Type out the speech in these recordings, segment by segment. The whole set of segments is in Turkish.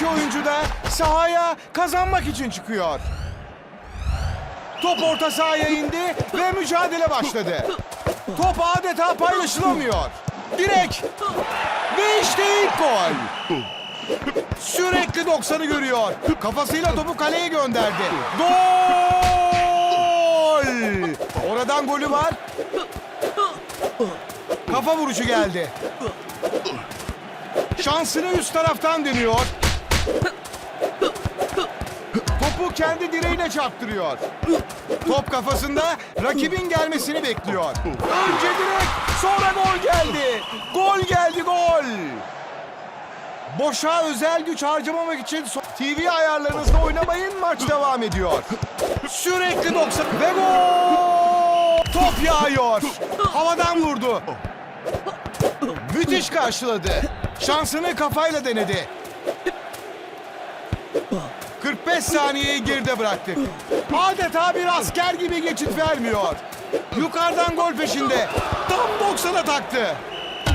iki oyuncu da sahaya kazanmak için çıkıyor. Top orta sahaya indi ve mücadele başladı. Top adeta paylaşılamıyor. Direk ve işte ilk gol. Sürekli 90'ı görüyor. Kafasıyla topu kaleye gönderdi. Gol! Oradan golü var. Kafa vuruşu geldi. Şansını üst taraftan deniyor. Topu kendi direğine çarptırıyor. Top kafasında rakibin gelmesini bekliyor. Önce direk, sonra gol geldi. Gol geldi, gol. Boşa özel güç harcamamak için TV ayarlarınızda oynamayın maç devam ediyor. Sürekli 90 ve gol! Top yağıyor. Havadan vurdu. Müthiş karşıladı. Şansını kafayla denedi. 45 saniyeyi geride bıraktık. Adeta bir asker gibi geçit vermiyor. Yukarıdan gol peşinde. Tam 90'a taktı.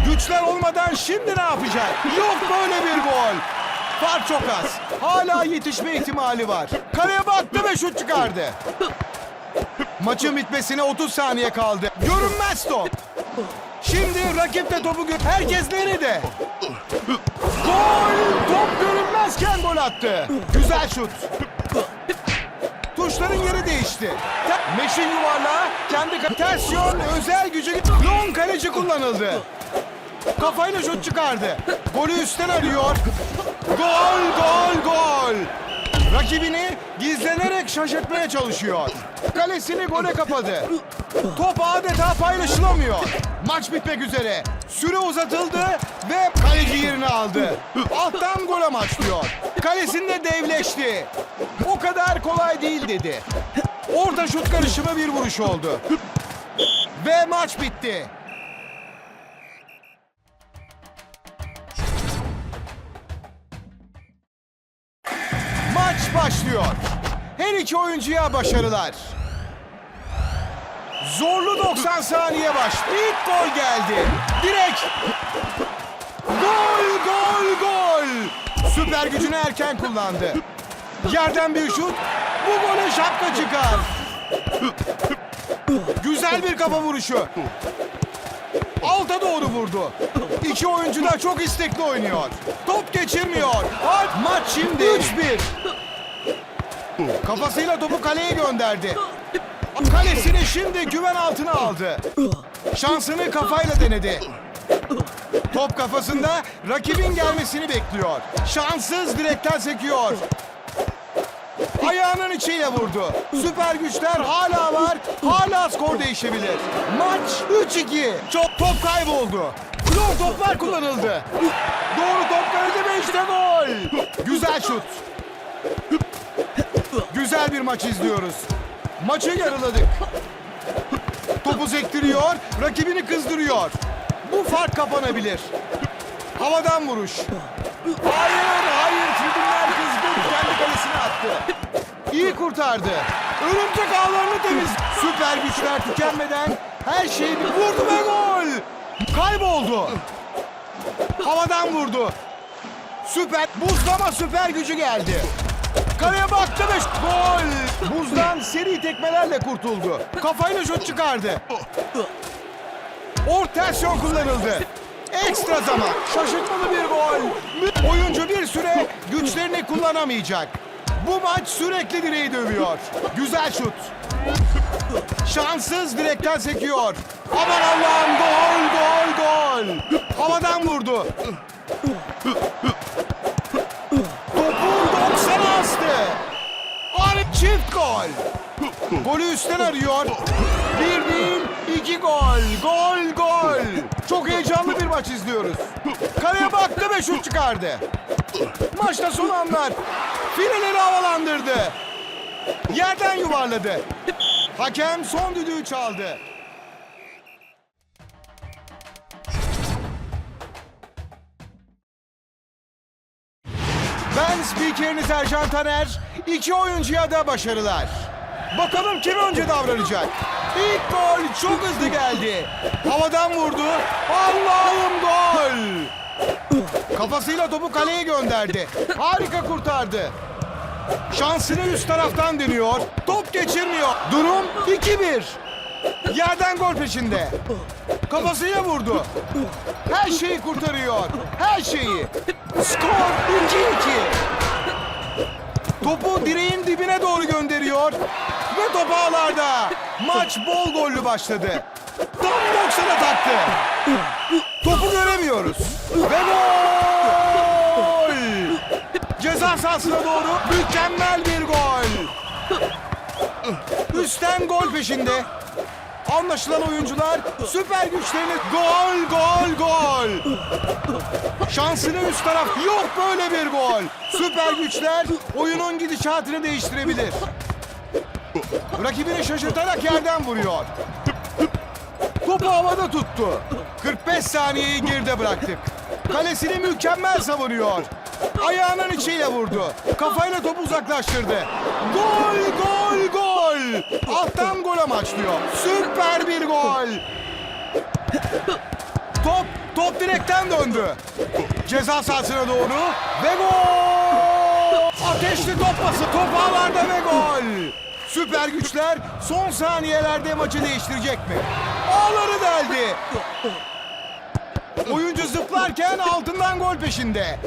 Güçler olmadan şimdi ne yapacak? Yok böyle bir gol. Fark çok az. Hala yetişme ihtimali var. Kaleye baktı ve şut çıkardı. Maçın bitmesine 30 saniye kaldı. Görünmez top. Şimdi rakip de topu Herkes nerede? Gol! Top görünmezken gol attı. Güzel şut. Tuşların yeri değişti. Meşin yuvarlağı kendi ters özel gücü long kaleci kullanıldı. Kafayla şut çıkardı. Golü üstten arıyor. Gol, gol, gol. Rakibini gizlenerek şaşırtmaya çalışıyor. Kalesini gole kapadı. Top adeta paylaşılamıyor. Maç bitmek üzere. Süre uzatıldı ve kaleci yerini aldı. Alttan gol amaçlıyor. Kalesinde devleşti. O kadar kolay değil dedi. Orta şut karışımı bir vuruş oldu. Ve maç bitti. Maç başlıyor. Her iki oyuncuya başarılar. Zorlu 90 saniye baş. İlk gol geldi. Direkt. Gol, gol, gol. Süper gücünü erken kullandı. Yerden bir şut. Bu gole şapka çıkar. Güzel bir kafa vuruşu. Alta doğru vurdu. İki oyuncu da çok istekli oynuyor. Top geçirmiyor. Maç şimdi 3-1. Kafasıyla topu kaleye gönderdi. Kalesini şimdi güven altına aldı. Şansını kafayla denedi. Top kafasında rakibin gelmesini bekliyor. Şanssız direkten sekiyor. Ayağının içiyle vurdu. Süper güçler hala var. Hala skor değişebilir. Maç 3-2. Çok top kayboldu. Flor toplar kullanıldı. Doğru top kalede ve işte gol. Güzel şut. Güzel bir maç izliyoruz. Maçı yarıladık. Topu sektiriyor, rakibini kızdırıyor. Bu fark kapanabilir. Havadan vuruş. Hayır, hayır. Tribünler kızgın. Kendi kalesine attı. İyi kurtardı. Örümcek ağlarını temiz. Süper güçler tükenmeden her şeyi vurdu ve gol. Kayboldu. Havadan vurdu. Süper buzlama süper gücü geldi. Kaleye baktı ve gol. Buzdan seri tekmelerle kurtuldu. Kafayla şut çıkardı. Orta aksiyon kullanıldı. Ekstra zaman. Şaşırtmalı bir gol. Oyuncu bir süre güçlerini kullanamayacak. Bu maç sürekli direği dövüyor. Güzel şut. Şanssız direkten sekiyor. Aman Allah'ım gol gol gol. Havadan vurdu. Golü üstten arıyor. Bir değil, iki gol. Gol, gol. Çok heyecanlı bir maç izliyoruz. Kaleye baktı ve şut çıkardı. Maçta son anlar. Fileleri havalandırdı. Yerden yuvarladı. Hakem son düdüğü çaldı. Ben spikeriniz Ercan Taner. İki oyuncuya da başarılar. Bakalım kim önce davranacak? İlk gol çok hızlı geldi. Havadan vurdu. Allah'ım gol. Kafasıyla topu kaleye gönderdi. Harika kurtardı. Şansını üst taraftan deniyor. Top geçirmiyor. Durum 2-1. Yerden gol peşinde. Kafasıyla vurdu. Her şeyi kurtarıyor. Her şeyi. Skor 2-2. Topu direğin dibine doğru gönderiyor. Ve top ağlarda. Maç bol gollü başladı. Tam 90'a taktı. Topu göremiyoruz. Ve gol! Ceza sahasına doğru mükemmel bir gol. Üstten gol peşinde. Anlaşılan oyuncular süper güçlerini gol gol gol. Şansını üst taraf yok böyle bir gol. Süper güçler oyunun gidişatını değiştirebilir. Rakibini şaşırtarak yerden vuruyor. Topu havada tuttu. 45 saniyeyi geride bıraktık. Kalesini mükemmel savunuyor. Ayağının içiyle vurdu. Kafayla topu uzaklaştırdı. Gol, gol, gol. Alttan gol amaçlıyor. Süper bir gol. Top, top direkten döndü. Ceza sahasına doğru ve gol. Ateşli top pası, top ağlarda ve gol. Süper güçler son saniyelerde maçı değiştirecek mi? Ağları deldi. Oyuncu zıplarken altından gol peşinde.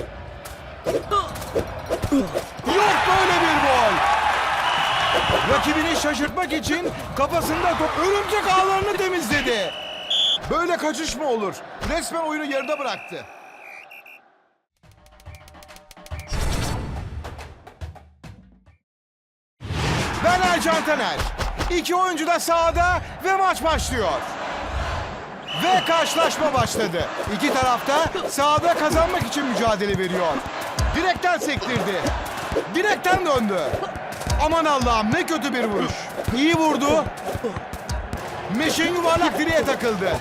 Yok böyle bir gol. Rakibini şaşırtmak için kafasında top örümcek ağlarını temizledi. Böyle kaçış mı olur? Resmen oyunu yarıda bıraktı. Ben Ercan Taner. İki oyuncu da sahada ve maç başlıyor. Ve karşılaşma başladı. İki tarafta sahada kazanmak için mücadele veriyor. Direkten sektirdi. Direkten döndü. Aman Allah'ım ne kötü bir vuruş. İyi vurdu. Meşin yuvarlak direğe takıldı.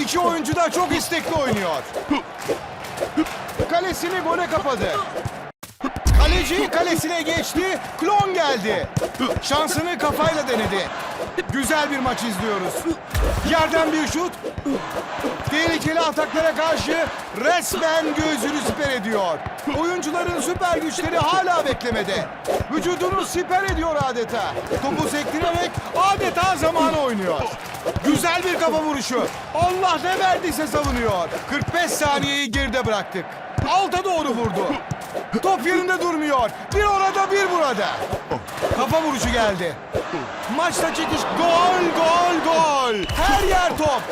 İki oyuncu da çok istekli oynuyor. Kalesini gole kapadı. Kaleci kalesine geçti. Klon geldi. Şansını kafayla denedi. Güzel bir maç izliyoruz. Yerden bir şut. Tehlikeli ataklara karşı resmen gözünü siper ediyor. Oyuncuların süper güçleri hala beklemede. Vücudunu siper ediyor adeta. Topu sektirerek adeta zamanı oynuyor. Güzel bir kafa vuruşu. Allah ne verdiyse savunuyor. 45 saniyeyi geride bıraktık. Alta doğru vurdu. Top yerinde durmuyor. Bir orada bir burada. Kafa vuruşu geldi. Maçta çekiş. Gol gol gol. Her yer top.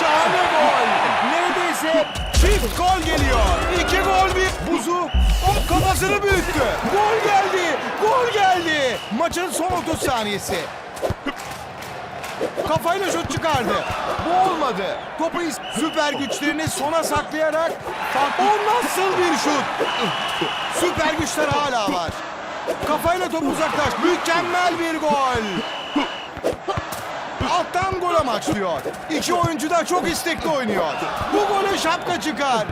Şahane gol. Neredeyse çift gol geliyor. İki gol bir. Buzu o kafasını büyüttü. Gol geldi. Gol geldi. Maçın son 30 saniyesi. Kafayla şut çıkardı. Bu olmadı. Topu süper güçlerini sona saklayarak o nasıl bir şut? Süper güçler hala var. Kafayla topu uzaklaş. Mükemmel bir gol. Alttan gol amaçlıyor. İki oyuncu da çok istekli oynuyor. Bu gole şapka çıkar.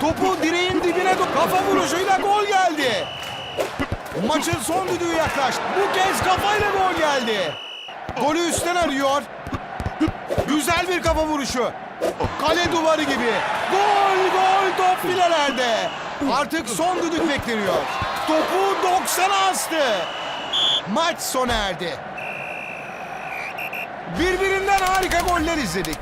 Topu direğin dibine do- kafa vuruşuyla gol geldi. Maçın son düdüğü yaklaştı. Bu kez kafayla gol geldi. Golü üstten arıyor. Güzel bir kafa vuruşu. Kale duvarı gibi. Gol gol top filelerde. Artık son düdük bekleniyor. Topu 90'a astı. Maç sona erdi. Birbirinden harika goller izledik.